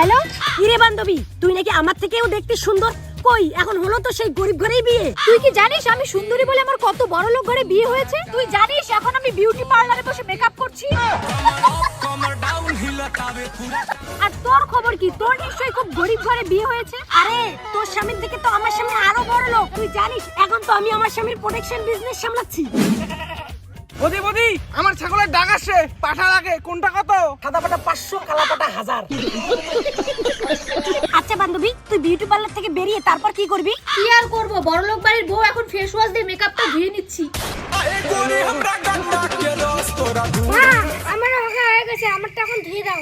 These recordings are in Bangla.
হ্যালো? কিরে বান্ধবী, তুই নাকি আমার থেকেও দেখতে সুন্দর? কই, এখন হলো তো সেই গরিব ঘরেই বিয়ে। তুই কি জানিস আমি সুন্দরী বলে আমার কত বড় লোক ঘরে বিয়ে হয়েছে? তুই জানিস এখন আমি বিউটি পার্লারে বসে মেকআপ করছি? আর তোর খবর কি? তোর নিশ্চয়ই খুব গরিব ঘরে বিয়ে হয়েছে? আরে, তোর স্বামীর থেকে তো আমার স্বামী আরও বড় লোক। তুই জানিস, এখন তো আমি আমার স্বামীর প্রোটেকশন বিজনেস সামলাচ্ছি। বদি বদি আমার ছাগলের ডাক আসছে। পাঠা লাগে কোনটা কত? সাদা পাটা পাঁচশো কালা পাটা হাজার। আচ্ছা বান্ধবী তুই বিউটি পার্লার থেকে বেরিয়ে তারপর কি করবি? কি আর করব? বড় লোক বাড়ির বউ এখন ফেস ওয়াশ দিয়ে মেকআপটা ধুয়ে নিচ্ছি। আমার হয়ে গেছে আমারটা এখন ধুয়ে দাও।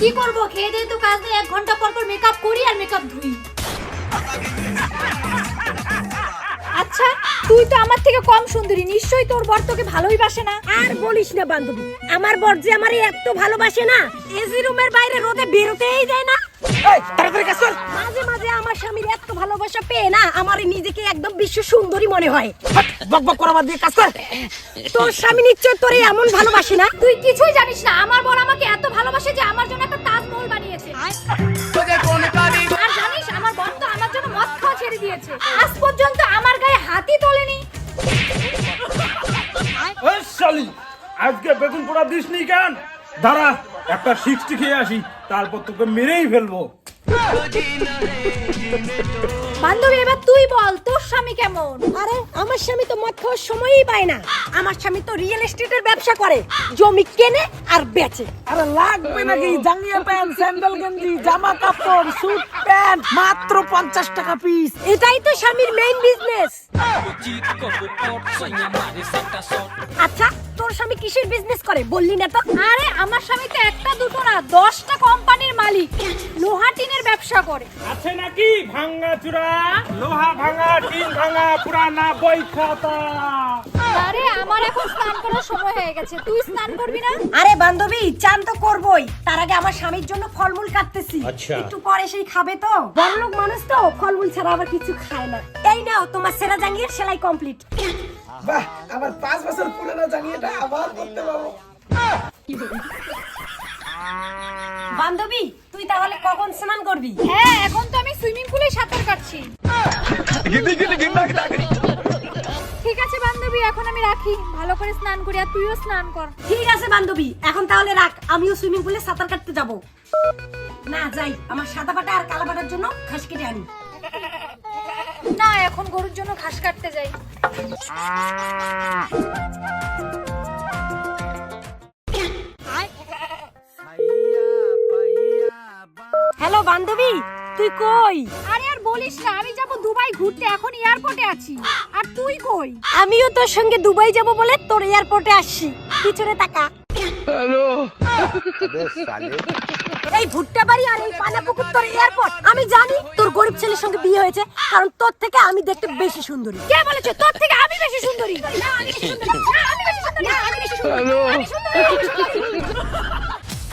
কি করব? খেয়ে দিয়ে তো কাজ নেই এক ঘণ্টা পর পর মেকআপ করি আর মেকআপ ধুই। আচ্ছা তুই তো আমার থেকে কম সুন্দরী নিশ্চয়ই তোর বর তোকে ভালোই বাসে না? আর বলিস না বান্ধবী আমার বর যে আমার এত ভালোবাসে না এসি রুমের বাইরে রোদে বেরোতেই যায় না। এই, তাড়াতাড়ি কাজ কর। মাঝে মাঝে আমার স্বামীর এত ভালোবাসা পেয়ে না আমার নিজেকে একদম বিশ্ব সুন্দরী মনে হয়। বক বক করা বাদ দিয়ে কাজ কর। তোর স্বামী নিশ্চয় তোরে এমন ভালোবাসে না? তুই কিছুই জানিস না আমার বর আমাকে এত ভালোবাসে যে আমার জন্য একটা তাজমহল বানিয়েছে। আর জানিস আমার বর তো আমার জন্য মদ খাওয়া ছেড়ে দিয়েছে। আজ পর্যন্ত শালি আজকে বেগুন পোড়া দিস নি কেন দাঁড়া একটা সিক্সটি খেয়ে আসি তারপর তোকে মেরেই ফেলব বান্ধবী এবার তুই বল তোর স্বামী কেমন? আরে আমার স্বামী তো মদ খাওয়ার সময়ই পায় না। আমার স্বামী তো রিয়েল এস্টেটের ব্যবসা করে জমি কেনে আর বেচে। আরে লাগবে নাকি? জাঙ্গিয়া প্যান্ট স্যান্ডেল গেঞ্জি জামা কাপড় স্যুট প্যান্ট মাত্র পঞ্চাশ টাকা পিস এটাই তো স্বামীর মেইন বিজনেস আচ্ছা তোর স্বামী কিসের বিজনেস করে? বললি না তো। আরে আমার স্বামী তো একটা দুটো না দশটা কোম্পানির মালিক। লোহা টিনের ব্যবসা করে। আছে নাকি? ভাঙ্গা চূড়া লোহা ভাঙা টিন ভাঙা পুরানা বই খাতা। আরে আমার এখন স্নান করার সময় হয়ে গেছে। তুই স্নান করবি না? আরে বান্ধবী চান তো করবই। তার আগে আমার স্বামীর জন্য ফলমূল কাটতেছি। আচ্ছা। একটু পরে সেই খাবে তো। বড়লোক মানুষ তো ফলমূল ছাড়া আবার কিছু খায় না। এই নাও তোমার সেরা সেলাই কমপ্লিট বাহ আবার পাঁচ বছর পুরনো জাঙ্গিয়াটা আবার করতে পারব। বান্ধবী তুই তাহলে কখন স্নান করবি? হ্যাঁ এখন তো সুইমিং পুলে সাঁতার কাটছি। ঠিক আছে বান্ধবী এখন আমি রাখি। ভালো করে স্নান করি আর তুইও স্নান কর। ঠিক আছে বান্ধবী এখন তাহলে রাখ। আমিও সুইমিং পুলে সাঁতার কাটতে যাব। না যাই। আমার সাদা পাটা আর কালা পাটার জন্য ঘাস কেটে আনি। না এখন গরুর জন্য ঘাস কাটতে যাই। হ্যালো বান্ধবী। তুই কই? আরে আর বলিস না আমি যাব দুবাই ঘুরতে এখন এয়ারপোর্টে আছি। আর তুই কই? আমিও তোর সঙ্গে দুবাই যাব বলে তোর এয়ারপোর্টে আসছি। পিছনে তাকা। এই ভুট্টা বাড়ি আর এই পানা পুকুর তোর এয়ারপোর্ট। আমি জানি তোর গরিব ছেলের সঙ্গে বিয়ে হয়েছে কারণ তোর থেকে আমি দেখতে বেশি সুন্দরী। কে বলেছে? তোর থেকে আমি বেশি সুন্দরী? না আমি বেশি সুন্দরী না আমি বেশি সুন্দরী না আমি বেশি সুন্দরী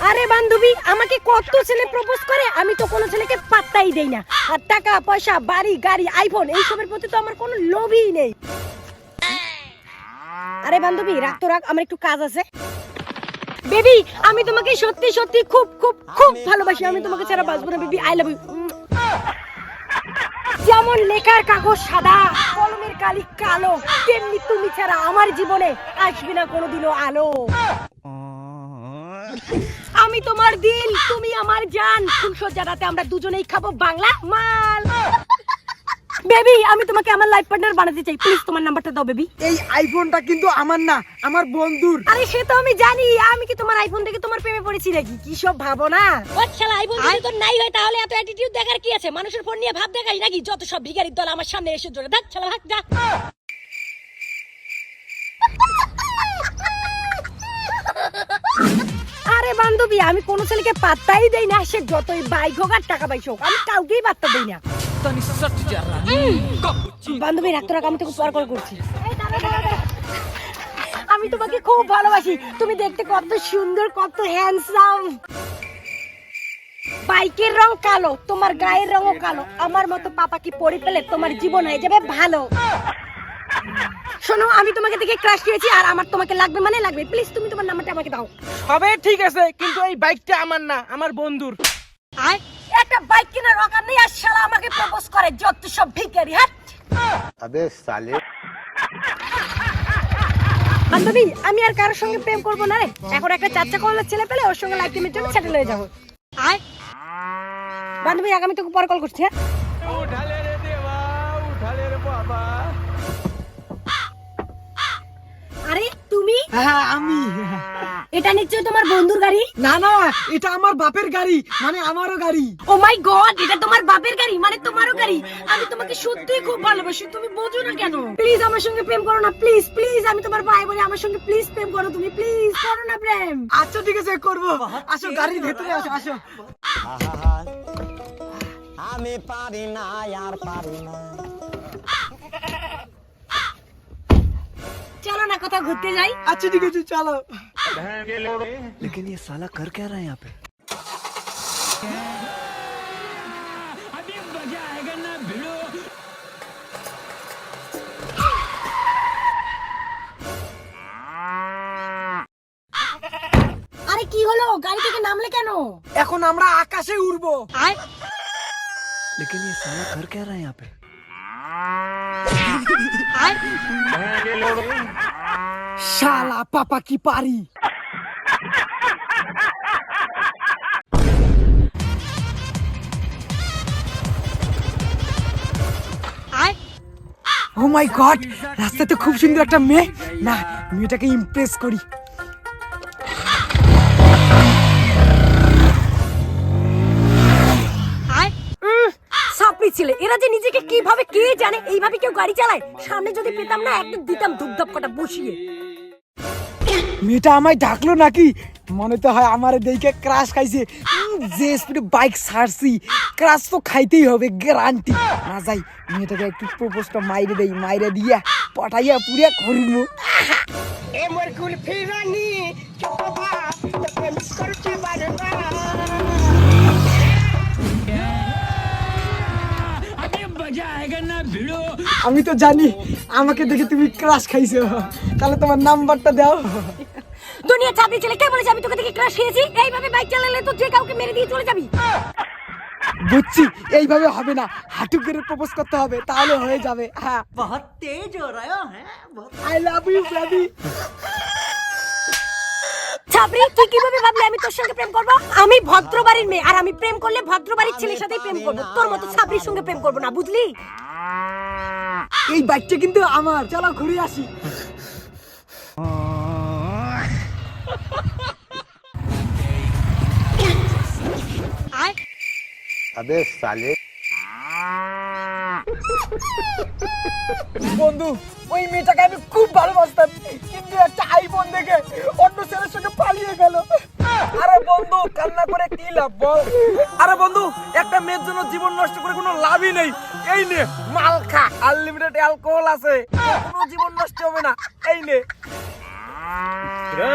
আরে বান্ধবী, আমাকে কত ছেলে প্রপোজ করে, আমি তো কোনো ছেলেকে পাত্তাই দেই না। আর টাকা, পয়সা, বাড়ি, গাড়ি আইফোন এইসবের প্রতি তো আমার কোনো লোভই নেই। আরে বান্ধবী রাখ তো রাখ আমার একটু কাজ আছে। বেবি, আমি তোমাকে সত্যি সত্যি খুব খুব খুব ভালোবাসি। আমি তোমাকে ছাড়া বাঁচবো না, বেবি আই লাভ ইউ যেমন লেখার কাগজ সাদা, কলমের কালি কালো, তেমনি তুমি ছাড়া আমার জীবনে আসবে না কোনোদিনও আলো। আমি তোমার দিল তুমি আমার জান। ফুলসজ্জা রাতে আমরা দুজনেই খাব বাংলা মাল। বেবি আমি তোমাকে আমার লাইফ পার্টনার বানাতে চাই। প্লিজ তোমার নাম্বারটা দাও বেবি। এই আইফোনটা কিন্তু আমার না আমার বন্ধুর। আরে সে তো আমি জানি। আমি কি তোমার আইফোন থেকে তোমার প্রেমে পড়েছি নাকি? কি সব ভাবো না ও শালা আইফোন যদি তোর নাই হয় তাহলে এত অ্যাটিটিউড দেখার কি আছে? মানুষের ফোন নিয়ে ভাব দেখাই নাকি? যত সব ভিখারির দল আমার সামনে এসে জোরে দেখ শালা ভাগ যা। আরে বান্ধবী আমি কোনো ছেলেকে পাত্তাই দেই না সে যতই বাইক হোক আর টাকা পয়সা হোক আমি কাউকেই পাত্তা দেই না। বান্ধবী রাখ আমি তোকে পর কল করছি। আমি তোমাকে খুব ভালোবাসি। তুমি দেখতে কত সুন্দর কত হ্যান্ডসাম বাইকের রং কালো তোমার গায়ের রঙও কালো। আমার মতো পাপা কি পড়ে পেলে তোমার জীবন হয়ে যাবে ভালো। শোনো আমি তোমাকে দেখে ক্রাশ খেয়েছি আর আমার তোমাকে লাগবে মানে লাগবে। প্লিজ তুমি তোমার নাম্বারটা আমাকে দাও। সবে ঠিক আছে কিন্তু এই বাইকটা আমার না আমার বন্ধুর। আয় একটা বাইক কেনার অকার নেই আর শালা আমাকে প্রপোজ করে যত সব ভিখারি হ্যাঁ আবে সালে। বান্ধবী আমি আর কারোর সঙ্গে প্রেম করব না রে। এখন একটা চাচা কলের ছেলে পেলে ওর সঙ্গে লাইফ টাইমের জন্য সেটেল হয়ে যাব। আয়। বান্ধবী আগামী তোকে পর কল করছি হ্যাঁ? উঠালে রে দেবা উঠালে রে বাবা। তুমি হ্যাঁ আমি। এটা নিশ্চয়ই তোমার বন্ধুর গাড়ি? না না এটা আমার বাপের গাড়ি মানে আমারও গাড়ি। ও মাই গড এটা তোমার বাপের গাড়ি মানে তোমারও গাড়ি। আমি তোমাকে সত্যিই খুব ভালোবাসি তুমি বোঝো না কেন? প্লিজ আমার সঙ্গে প্রেম করো না প্লিজ প্লিজ আমি তোমার ভাই বলে আমার সঙ্গে প্লিজ প্রেম করো তুমি প্লিজ করো না প্রেম। আচ্ছা ঠিক আছে করব। আসো গাড়ির ভেতরে আসো আসো। আমি পারি না আর পারি না। কোথাও ঘুরতে যাই আচ্ছা ঠিক আছে চলো लेकिन ये साला कर क्या रहा है यहाँ पे আরে কি হলো গাড়ি থেকে নামলে কেন এখন আমরা আকাশে উড়বো আয় लेकिन ये साला कर क्या रहा है यहाँ पे শালা পাপা কি পারি? আয়। ও মাই গড রাস্তাতে খুব সুন্দর একটা মেয়ে। না মেয়েটাকে ইমপ্রেস করি। এরা যে নিজেকে কীভাবে কে জানে এইভাবে কেউ গাড়ি চালায়। সামনে যদি পেতাম না একদম দিতাম ধূপধাপ কটা বসিয়ে। মেয়েটা আমায় ডাকলো নাকি? মনে তো হয় আমার দেখে ক্রাশ খাইছে। যে স্পিডে বাইক ছাড়ছি ক্রাশ তো খাইতেই হবে গ্যারান্টি না যাই মেয়েটাকে একটু প্রপোজটা মাইরে দেই মাইরে দিয়া পটাইয়া পুরিয়া করব আমি তো জানি আমাকে দেখে তুমি ক্রাশ খাইছো। তাহলে তোমার নাম্বারটা দাও। দুনিয়া চাবি ছেলে কে বলেছে আমি তোকে দেখে ক্রাশ খেয়েছি? এইভাবে বাইক চালালে তো যে কাউকে মেরে দিয়ে চলে যাবি। বুঝছি এইভাবে হবে না। হাঁটু করে প্রপোজ করতে হবে তাহলে হয়ে যাবে। হ্যাঁ। বহুত তেজ হো রহা হ্যাঁ আই লাভ ইউ বেবি আচ্ছা, সাবরি তুই কীভাবে ভাবলি আমি তোর সঙ্গে প্রেম করব? আমি ভদ্র মেয়ে আর আমি প্রেম করলে ভদ্র ছেলের সাথেই প্রেম করব। তোর মতো সাবরির সঙ্গে প্রেম করব না বুঝলি? এই বাইকটা কিন্তু আমার। চলো ঘুরে আসি। আবে সালে বন্ধু ওই মেয়েটাকে আমি খুব ভালোবাসতাম কিন্তু একটা আইফোন দেখে অন্য ছেলের সঙ্গে পালিয়ে গেল আরে বন্ধু কান্না করে কি লাভ বল আরে বন্ধু একটা মেয়ের জন্য জীবন নষ্ট করে কোনো লাভই নেই এই নে মাল খা আনলিমিটেড অ্যালকোহল আছে তোর কোনো জীবন নষ্ট হবে না এই নে রে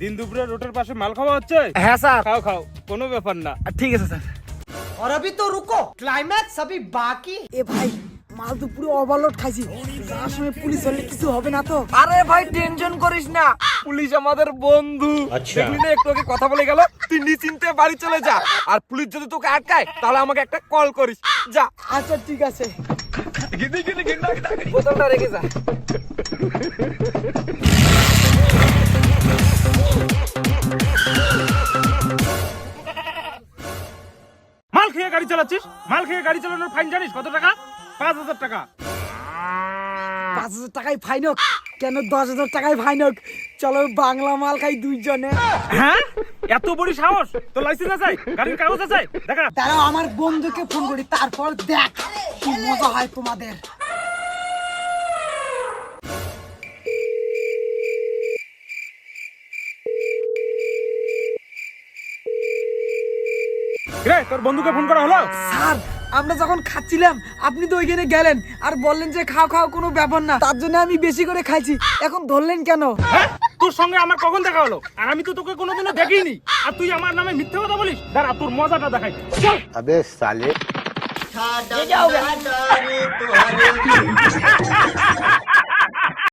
দিন দুপুরে রোডের পাশে মাল খাওয়া হচ্ছে হ্যাঁ স্যার খাও খাও কোনো ব্যাপার না ঠিক আছে স্যার और अभी तो रुको क्लाइमैक्स अभी बाकी এ ভাই মাল তো পুরো ওভারলোড খাইছি। যাওয়ার সময় পুলিশ হলে কিছু হবে না তো। আরে ভাই টেনশন করিস না। পুলিশ আমাদের বন্ধু। দেখলি না একটু আগে কথা বলে গেল? তুই নিশ্চিন্তে বাড়ি চলে যা। আর পুলিশ যদি তোকে আটকায় তাহলে আমাকে একটা কল করিস। যা। আচ্ছা ঠিক আছে। বোতলটা রেখে যা। মাল খেয়ে গাড়ি চালাচ্ছিস? মাল খেয়ে গাড়ি চালানোর ফাইন জানিস? কত টাকা? পাঁচ হাজার টাকা। পাঁচ হাজার টাকায় ফাইন হোক। কেন দশ হাজার টাকায় ফাইন হোক? চলো বাংলা মাল খাই দুইজনে। হ্যাঁ? এত বড় সাহস? তো লাইসেন্স আছে? গাড়ির কাগজ আছে? দেখা। তারাও আমার বন্ধুকে ফোন করি তারপর দেখ কি মজা হয় তোমাদের। রে তোর বন্ধুকে ফোন করা হলো? স্যার আমরা যখন খাচ্ছিলাম আপনি তো ওইখানে গেলেন আর বললেন যে খাও খাও কোনো ব্যাপার না। তার জন্য আমি বেশি করে খাইছি। এখন ধরলেন কেন? হ্যাঁ? তোর সঙ্গে আমার কখন দেখা হলো? আর আমি তো তোকে কোনোদিনও দেখিনি। আর তুই আমার নামে মিথ্যে কথা বলিস? দাঁড়া তোর মজাটা দেখাই। আবে अबे